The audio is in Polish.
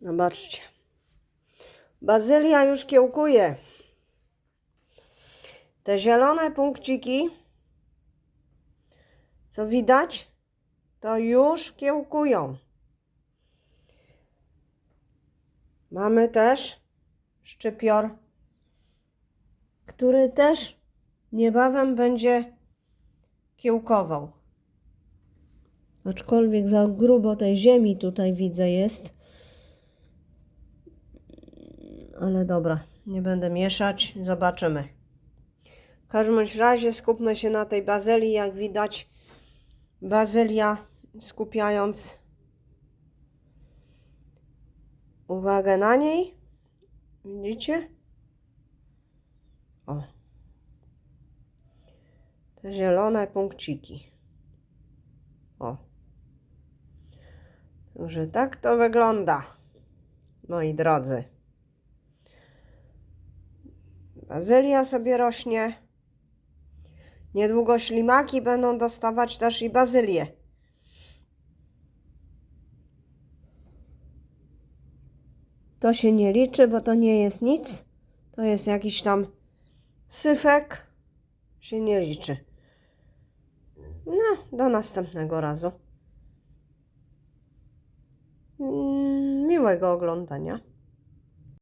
Zobaczcie. Bazylia już kiełkuje. Te zielone punkciki, co widać, to już kiełkują. Mamy też szczypior, który też niebawem będzie kiełkował. Aczkolwiek za grubo tej ziemi tutaj widzę jest. Ale dobra, nie będę mieszać, zobaczymy. W każdym razie skupmy się na tej bazylii. Jak widać, bazylia skupiając uwagę na niej. Widzicie? O. Te zielone punkciki. O. Także tak to wygląda, moi drodzy. Bazylia sobie rośnie. Niedługo ślimaki będą dostawać też i bazylię. To się nie liczy, bo to nie jest nic. To jest jakiś tam syfek. Się nie liczy. No, do następnego razu. Mm, Miłego oglądania.